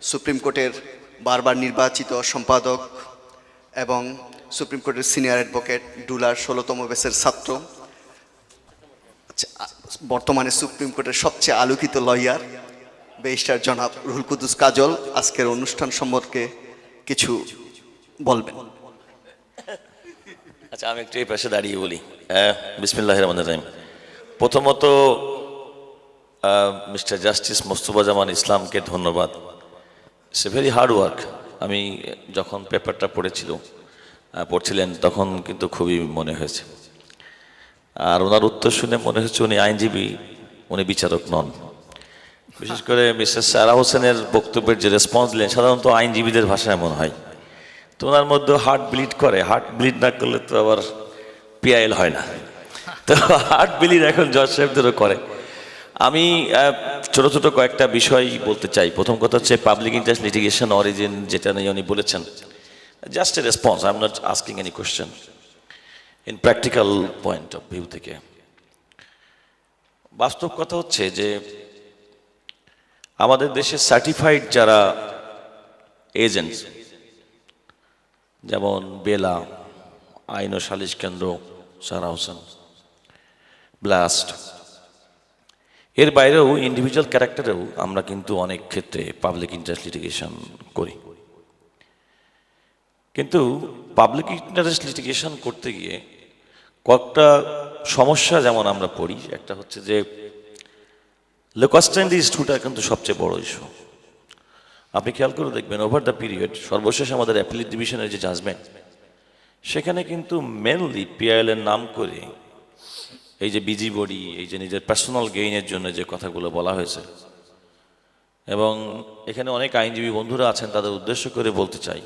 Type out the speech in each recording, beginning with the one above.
Supreme কোর্টের বারবার নির্বাচিত সম্পাদক এবং সুপ্রিম কোর্টের সিনিয়র অ্যাডভোকেট ডুলার ষোলোতম বেসের ছাত্র। আচ্ছা, বর্তমানে সুপ্রিম কোর্টের সবচেয়ে আলোকিত লয়ার বেইস্টার জনাব রুহুল কুদ্দুস কাজল আজকের অনুষ্ঠান সম্পর্কে কিছু বলবেন। আচ্ছা আমি একটু এই পাশে দাঁড়িয়ে বলি। বিসমিল্লাহ রহমান রহিম। প্রথমত মিস্টার জাস্টিস মোস্তফা জামান ইসলামকে ধন্যবাদ। It's a very hard work আমি যখন পেপারটা পড়েছিল পড়ছিলেন, তখন কিন্তু খুবই মনে হয়েছে। আর ওনার উত্তর শুনে মনে হচ্ছে উনি আইনজীবী, উনি বিচারক নন। বিশেষ করে মিস্টার সারা হোসেনের বক্তব্যের যে রেসপন্স দিলেন, সাধারণত আইনজীবীদের ভাষায় এমন হয়। তো ওনার মধ্যে হার্ট ব্লিড করে। হার্ট ব্লিড না করলে তো আবার পিআইএল হয় না। তো হার্ট ব্লিড এখন জজ সাহেবদেরও করে। আমি ছোট ছোট কয়েকটা বিষয় বলতে চাই। প্রথম কথা হচ্ছে পাবলিক ইন্টারেস্ট লিটিগেশন অরিজিন যেটা নিয়ে উনি বলেছেন just a response I am not asking any question in practical point of view থেকে। বাস্তব কথা হচ্ছে যে, আমাদের দেশে সার্টিফাইড যারা এজেন্টস যেমন বেলা আইন ও সালিশ কেন্দ্র, সারা হোসেন ব্লাস্ট এর বাইরেও ইন্ডিভিজুয়াল ক্যারেক্টারেও আমরা কিন্তু অনেক ক্ষেত্রে পাবলিক ইন্টারেস্ট লিটিগেশন করি। কিন্তু পাবলিক ইন্টারেস্ট লিটিগেশন করতে গিয়ে কয়েকটা সমস্যা যেমন আমরা পড়ি, একটা হচ্ছে যে লোকাস্ট্যান্ড ইস্যুটা কিন্তু সবচেয়ে বড় ইস্যু আপনি খেয়াল করে দেখবেন ওভার দ্য পিরিয়ড সর্বশেষ আমাদের অ্যাপিলিট ডিভিশনের যে জাজমেন্ট সেখানে কিন্তু মেনলি পিআইএল এর নাম করে এই যে বিজি বডি, এই যে নিজের পার্সোনাল গেইনের জন্য যে কথাগুলো বলা হয়েছে। এবং এখানে অনেক আইনজীবী বন্ধুরা আছেন, তাদের উদ্দেশ্য করে বলতে চাই।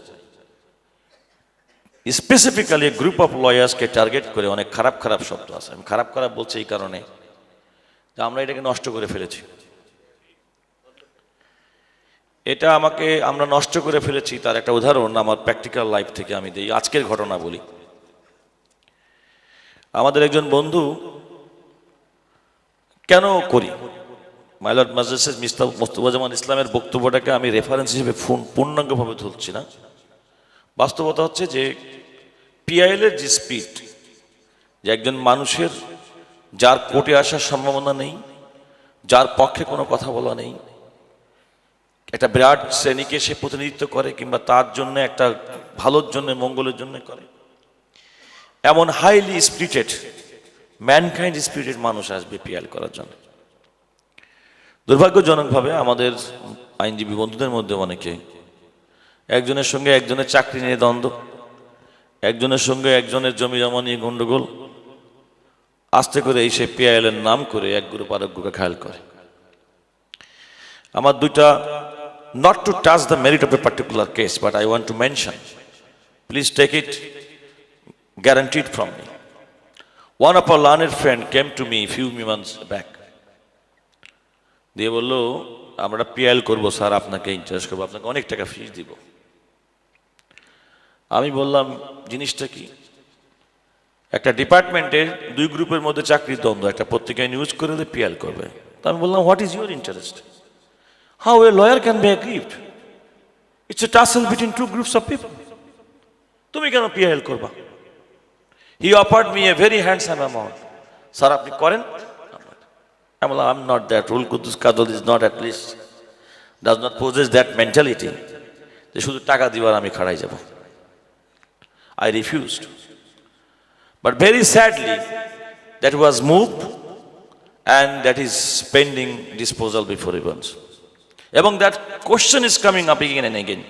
স্পেসিফিক্যালি গ্রুপ অফ লয়ার্সকে টার্গেট করে অনেক খারাপ খারাপ শব্দ আছে। আমি খারাপ খারাপ বলছি এই কারণে যে আমরা এটাকে নষ্ট করে ফেলেছি। এটা আমাকে আমরা নষ্ট করে ফেলেছি, তার একটা উদাহরণ আমার প্র্যাকটিক্যাল লাইফ থেকে আমি দিই। আজকের ঘটনা বলি। আমাদের একজন বন্ধু কেন করি? মাইলট মাজলিসের মিস্তা মোস্তফা জামান ইসলামের বক্তব্যটাকে আমি রেফারেন্স হিসেবে পূর্ণাঙ্গভাবে তুলছি না। বাস্তবতা হচ্ছে যে পিআইএল এর যে স্পিড যে একজন মানুষের যার কোর্টে আসার সম্ভাবনা নেই, যার পক্ষে কোনো কথা বলা নেই, একটা বিরাট শ্রেণীকে সে প্রতিনিধিত্ব করে কিংবা তার জন্য একটা ভালোর জন্য, মঙ্গলের জন্য করে। এমন হাইলি স্পিরিটেড ম্যানকাইন্ড স্পিরিটেড মানুষ আসবে পিএল করার জন্য দুর্ভাগ্যজনকভাবে আমাদের আইনজীবী বন্ধুদের মধ্যে অনেকে একজনের সঙ্গে একজনের চাকরি নিয়ে দ্বন্দ্ব একজনের সঙ্গে একজনের জমি জমা নিয়ে গন্ডগোল আস্তে করে এই সে পিআইএল এর নাম করে এক গ্রুপ আরেক গ্রুপে ঘায়াল করে আমার দুইটা not to touch the merit of a particular case, but I want to mention. Please take it guaranteed from me. One of our learned friend came to me few months back. দিয়ে বলল, আমরা PL করব, sir, আপনাকে interest করব, আপনাকে অনেক টাকা ফিস দিব আমি বললাম, জিনিসটা কি একটা ডিপার্টমেন্টের দুই গ্রুপের মধ্যে চাকরির দ্বন্দ্ব, একটা পত্রিকায় নিউজ করে দিলে পিএল করবে তো আমি বললাম what is your interest How a lawyer can be aggrieved? It's a tussle between two groups of people. তুমি কেন পিএল করবা he offered me a very handsome amount sir আপনি করেন? আমি বললাম I am not that rule Kuddus কাদল is not at least does not possess that mentality যে শুধু টাকা দিবার আমি খাড়াই যাব। I refused but very sadly that was moved and that is pending disposal before events এবং that question is coming up again and again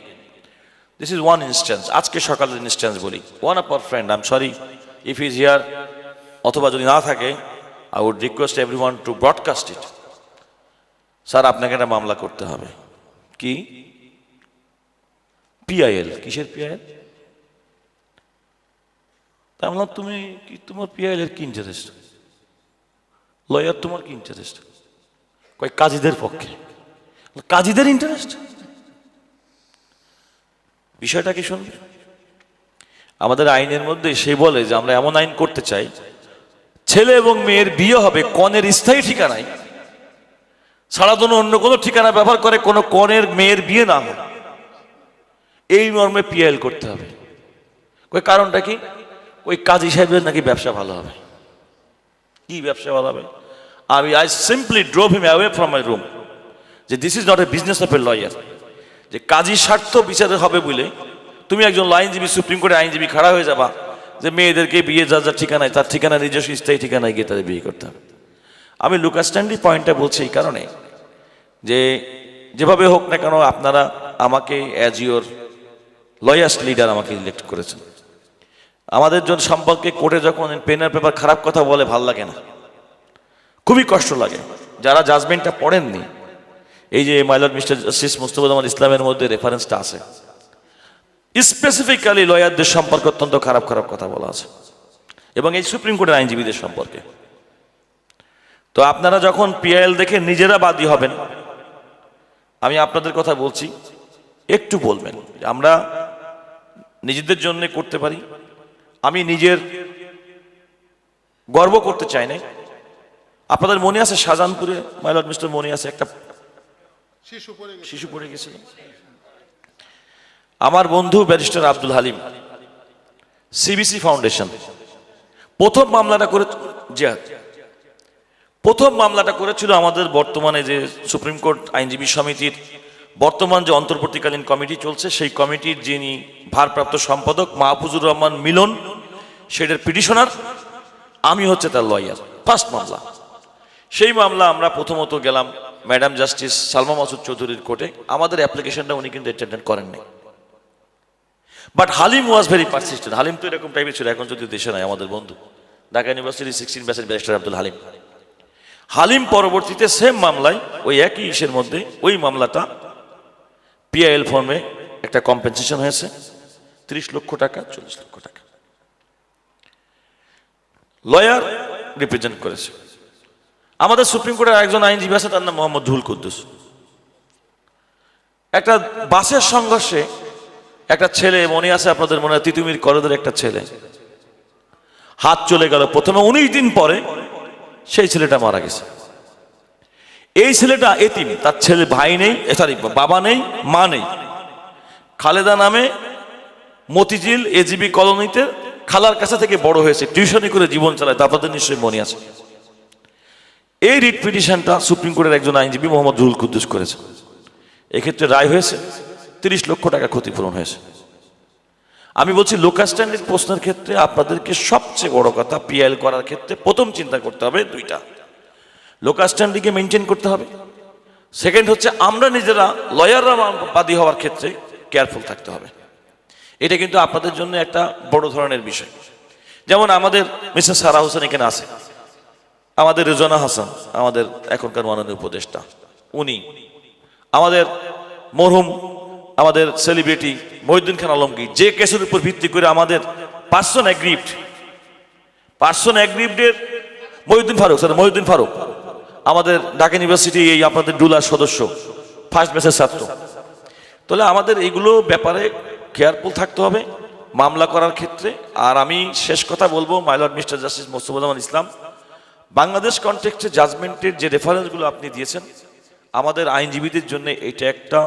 this is one instance আজকে সকালের ইনস্ট্যান্স বলি। One of our friend I am sorry if is here অথবা যদি না থাকে I would request every one to broadcast it sir আপনাকে একটা মামলা করতে হবে। কি? পিআইএল কিসের পিআইএল তা বললাম, তুমি কি তোমার পিআইএল এর কি ইন্টারেস্ট লয়ার তোমার কি ইন্টারেস্ট কয়, কাজীদের পক্ষে। কাজীদের ইন্টারেস্ট বিষয়টা কি শুনবে? আমাদের আইনের মধ্যে সে বলে যে আমরা এমন আইন করতে চাই, ছেলে এবং মেয়ের বিয়ে হবে কনের স্থায়ী ঠিকানায়। ছাড়া যেন অন্য কোনো ঠিকানা ব্যবহার করে কোনো কনের মেয়ের বিয়ে না হয় এই মর্মে পিএল করতে হবে। ওই কারণটা কি? ওই কাজী সাহেবের নাকি ব্যবসা ভালো হবে। কি ব্যবসা ভালো হবে? আমি I simply drove him away from my room যে this is not a business of a lawyer যে কাজী স্বার্থ বিচারে হবে বলে তুমি একজন আইনজীবী সুপ্রিম কোর্টে আইনজীবী, খাড়া হয়ে যাবা যে মেয়েদেরকে বিয়ে যা যা ঠিকানায়, তার ঠিকানা, নিজস্ব স্থায়ী ঠিকানায় গিয়ে তাদের বিয়ে করতে হবে। আমি লুকাস স্ট্যান্ডি পয়েন্টটা বলছি এই কারণে যে যেভাবে হোক না কেন আপনারা আমাকে অ্যাজ ইউর লয়ার্স লিডার আমাকে ইলেক্ট করেছেন। আমাদের জন্য সম্পর্কে কোর্টে যখন পেনের পেপার খারাপ কথা বলে, ভালো লাগে না। খুবই কষ্ট লাগে। যারা জাজমেন্টটা পড়েননি, এই যে মাইলর মিস্টার জাস্টিস মুস্তফুজ্জামান ইসলামের মধ্যে রেফারেন্সটা আছে। স্পেসিফিক্যালি লয়ারদের সম্পর্কে অত্যন্ত খারাপ খারাপ কথা বলা আছে। এবং এই সুপ্রিম কোর্টের আইনজীবীদের সম্পর্কে। তো আপনারা যখন পিআইএল দেখে নিজেরা বাদী হবেন আমি আপনাদের কথা বলছি একটু বলবেন আমরা নিজেদের জন্য করতে পারি আমি নিজের গর্ব করতে চাই না আপনাদের মনে আছে শাহজাহানপুরে মাইলট মিস্টার মনে আছে একটা শিশু পড়ে গেছিল আমার বন্ধু barrister Abdul Halim CBC foundation প্রথম মামলাটা করে জিয়াদ প্রথম মামলাটা করেছিল আমাদের বর্তমানে যে সুপ্রিম কোর্ট আইনজীবী সমিতির বর্তমান যে অন্তর্বর্তীকালীন কমিটি চলছে, সেই কমিটির যিনি ভারপ্রাপ্ত সম্পাদক মাহফুজুর রহমান মিলন, সেটার পিটিশনার, আমি হচ্ছে তার লয়ার ফার্স্ট মামলা। সেই মামলা আমরা প্রথমত গেলাম ম্যাডাম জাস্টিস সালমা মাসুদ চৌধুরীর কোর্টে আমাদের অ্যাপ্লিকেশনটা উনি কিন্তু অ্যাটেন্ড করেননি। But Halim was very persistent Halim তো এরকম টাইপের ছিল, এখন যদি দেশে নাই আমাদের বন্ধু। ঢাকা ইউনিভার্সিটি সিক্সটিন ব্যাচের ব্যারিস্টার আব্দুল হালিম। হালিম পরবর্তীতে সেম মামলায়, ওই একই ইসের মধ্যে, ওই মামলাটা পিআইএল ফর্মে একটা কম্পেনসেশন হয়েছে। ত্রিশ লক্ষ টাকা, চল্লিশ লক্ষ টাকা। লয়ার রিপ্রেজেন্ট করেছে। আমাদের সুপ্রিম কোর্টের একজন আইনজীবী আছে, তার নাম মোহাম্মদ ধুল কুদ্দুস। একটা বাসের সংঘর্ষে একটা ছেলে, মনে আছে আপনাদের মনে হয়? তিতুমির করদের একটা ছেলে। হাত চলে গেল। প্রথমে উনিশ দিন পরে সেই ছেলেটা মারা গেছে। এই ছেলেটা এতিম। তার ছেলে ভাই নেই সরি বাবা নেই, মা নেই। খালেদা নামে মতিঝিল এজিবি কলোনিতে খালার কাছে থেকে বড় হয়েছে। টিউশনি করে জীবন চালায়। তা আপনাদের নিশ্চয়ই মনে আছে। এই রিট পিটিশনটা সুপ্রিম কোর্টের একজন আইনজীবী মোহাম্মদ রুহুল কুদ্দুস করেছে। এক্ষেত্রে রায় হয়েছে। তিরিশ লক্ষ টাকা ক্ষতিপূরণ হয়েছে। আমি বলছি, লোকাল স্ট্যান্ডার্ড প্রশ্নের ক্ষেত্রে আপনাদেরকে সবচেয়ে বড় কথা পিএল করার ক্ষেত্রে প্রথম চিন্তা করতে হবে দুইটা। লোকাল স্ট্যান্ডিংকে মেনটেন করতে হবে। সেকেন্ড হচ্ছে, আমরা নিজেরা, লয়াররা বাদী হওয়ার ক্ষেত্রে কেয়ারফুল থাকতে হবে। এটা কিন্তু আপনাদের জন্য একটা বড় ধরনের বিষয়। যেমন আমাদের মিসেস সারা হোসেন এখানে আছে। আমাদের রেজনা হাসান, আমাদের এখনকার মাননীয় উপদেষ্টা। উনি, আমাদের মরহুম আমাদের সেলিব্রিটি মহিউদ্দিন খান আলমগীর, যে কেসের উপর ভিত্তি করে আমাদের পার্সন অ্যাগ্রিভড পার্সন অ্যাগ্রিভডের মহিউদ্দিন ফারুক স্যার মহিউদ্দিন ফারুক, আমাদের ঢাকা ইউনিভার্সিটি এই আপনাদের ডুলার সদস্য ফার্স্ট ব্যাচের ছাত্র। তাহলে আমাদের এইগুলো ব্যাপারে কেয়ারফুল থাকতে হবে, মামলা করার ক্ষেত্রে। আর আমি শেষ কথা বলব my lord mister justice Mostafuzzaman Islam, Bangladesh কনটেক্সটে জাজমেন্টের যে রেফারেন্সগুলো আপনি দিয়েছেন, আমাদের আইনজীবীদের জন্য এটা একটা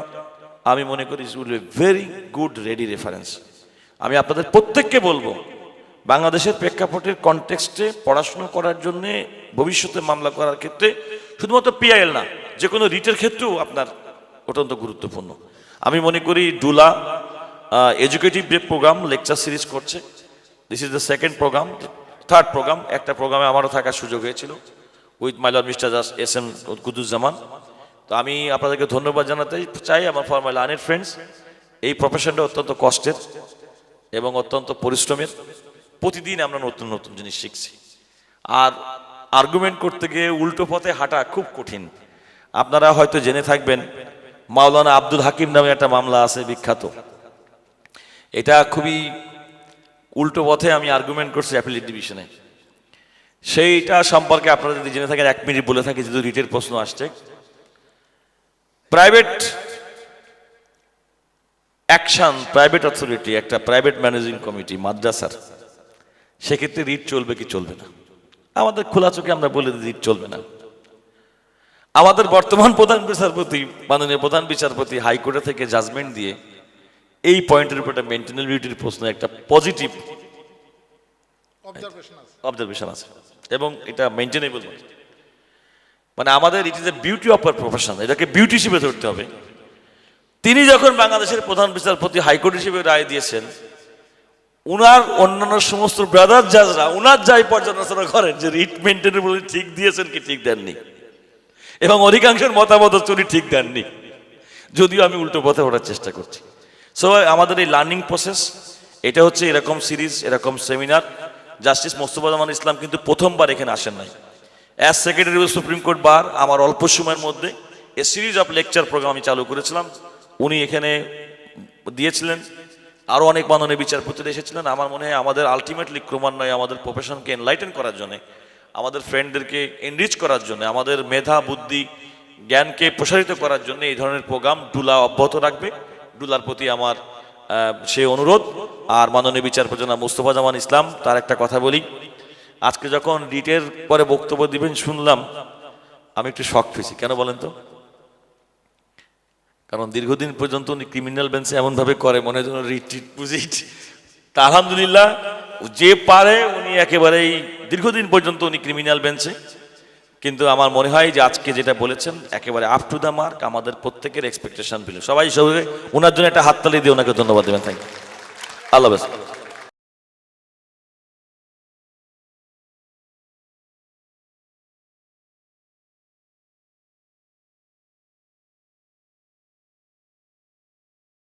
আমি মনে করি will be very good ready reference আমি আপনাদের প্রত্যেককে বলব, বাংলাদেশের প্রেক্ষাপটের কনটেক্সটে পড়াশুনো করার জন্য, ভবিষ্যতে মামলা করার ক্ষেত্রে শুধুমাত্র পিআইএল না, যে কোনো রিটের ক্ষেত্রেও আপনার অত্যন্ত গুরুত্বপূর্ণ। আমি মনে করি ডুলা এডুকেটিভ প্রোগ্রাম লেকচার সিরিজ করছে। This is the second program third program একটা প্রোগ্রামে আমারও থাকার সুযোগ হয়েছিল with my lord mister S M Kuduzzaman তো আমি আপনাদেরকে ধন্যবাদ জানাতে চাই আমার ফর্মাল লার্নেড ফ্রেন্ডস এই প্রফেশনটা অত্যন্ত কষ্টের এবং অত্যন্ত পরিশ্রমের। প্রতিদিন আমরা নতুন নতুন জিনিস শিখছি। আর আর্গুমেন্ট করতে গিয়ে উল্টো পথে হাঁটা খুব কঠিন। আপনারা হয়তো জেনে থাকবেন, মাওলানা আব্দুল হাকিম নামে একটা মামলা আছে বিখ্যাত। এটা খুবই উল্টো পথে আমি আর্গুমেন্ট করছি অ্যাপিলেট ডিভিশনে সেইটা সম্পর্কে আপনারা যদি জেনে থাকেন, এক মিনিট বলে থাকি, যেহেতু রিটের প্রশ্ন আসছে। প্রাইভেট অ্যাকশন প্রাইভেট অথরিটি একটা প্রাইভেট ম্যানেজিং কমিটি মাদ্রাসার। সেক্ষেত্রে রিট চলবে কি চলবে না? আমাদের খোলা চোখে আমরা বলে দিই রিট চলবে না। আমাদের বর্তমান প্রধান বিচারপতি মাননীয় প্রধান বিচারপতি হাইকোর্টে থেকে জাজমেন্ট দিয়ে এই পয়েন্টের উপর একটা মেনটেনেবিলিটির প্রশ্ন একটা পজিটিভ অবজারভেশন আছে। এবং এটা মেনটেনেবল মানে আমাদের it is a beauty of our profession এটাকে বিউটি হিসেবে ধরতে হবে। তিনি যখন বাংলাদেশের প্রধান বিচারপতি হাইকোর্ট হিসেবে রায় দিয়েছেন, উনার অন্যান্য সমস্ত ব্রাদার জাজরা উনার যাই পর্যালোচনা করেন যে রিট মেনটেনেবল ঠিক দিয়েছেন কি ঠিক দেননি, এবং অধিকাংশের মতামত উনি ঠিক দেননি। যদিও আমি উল্টো পথে ওঠার চেষ্টা করছি। সো আমাদের এই লার্নিং প্রসেস এটা হচ্ছে এরকম সিরিজ, এরকম সেমিনার জাস্টিস মোস্তফা জামান ইসলাম কিন্তু প্রথমবার এখানে আসেন নাই। As secretary of supreme court bar আমার অল্প সময়ের মধ্যে a series of lecture program আমি চালু করেছিলাম। উনি এখানে দিয়েছিলেন। আরও অনেক মাননীয় বিচারপতিরা এসেছিলেন। আমার মনে হয় আমাদের আলটিমেটলি ক্রমান্বয়ে আমাদের প্রফেশনকে এনলাইটেন করার জন্য, আমাদের ফ্রেন্ডদেরকে এনরিচ করার জন্য, আমাদের মেধা, বুদ্ধি, জ্ঞানকে প্রসারিত করার জন্য এই ধরনের প্রোগ্রাম ডুলা অব্যাহত রাখবে। ডুলার প্রতি আমার সে অনুরোধ। আর মাননীয় বিচারপতি মুস্তফা জামান ইসলাম, তার একটা কথা বলি। আজকে যখন রিটের পরে বক্তব্য দিবেন, শুনলাম, আমি একটু শখ পেয়েছি কেন বলেন তো? কারণ দীর্ঘদিন পর্যন্ত উনি ক্রিমিনাল বেঞ্চে এমনভাবে করে, মনে হয় রিট, টিট, পুজিট। তা আলহামদুলিল্লাহ, যে পারে উনি একেবারেই দীর্ঘদিন পর্যন্ত উনি ক্রিমিনাল বেঞ্চে কিন্তু আমার মনে হয় যে আজকে যেটা বলেছেন, একেবারে আপ টু দ্য মার্ক আমাদের প্রত্যেকের এক্সপেকটেশন পেল সবাই সবাই ওনার জন্য একটা হাততালি দিয়ে ওনাকে ধন্যবাদ দেবেন। থ্যাংক ইউ আল্লাহ হাফেজ।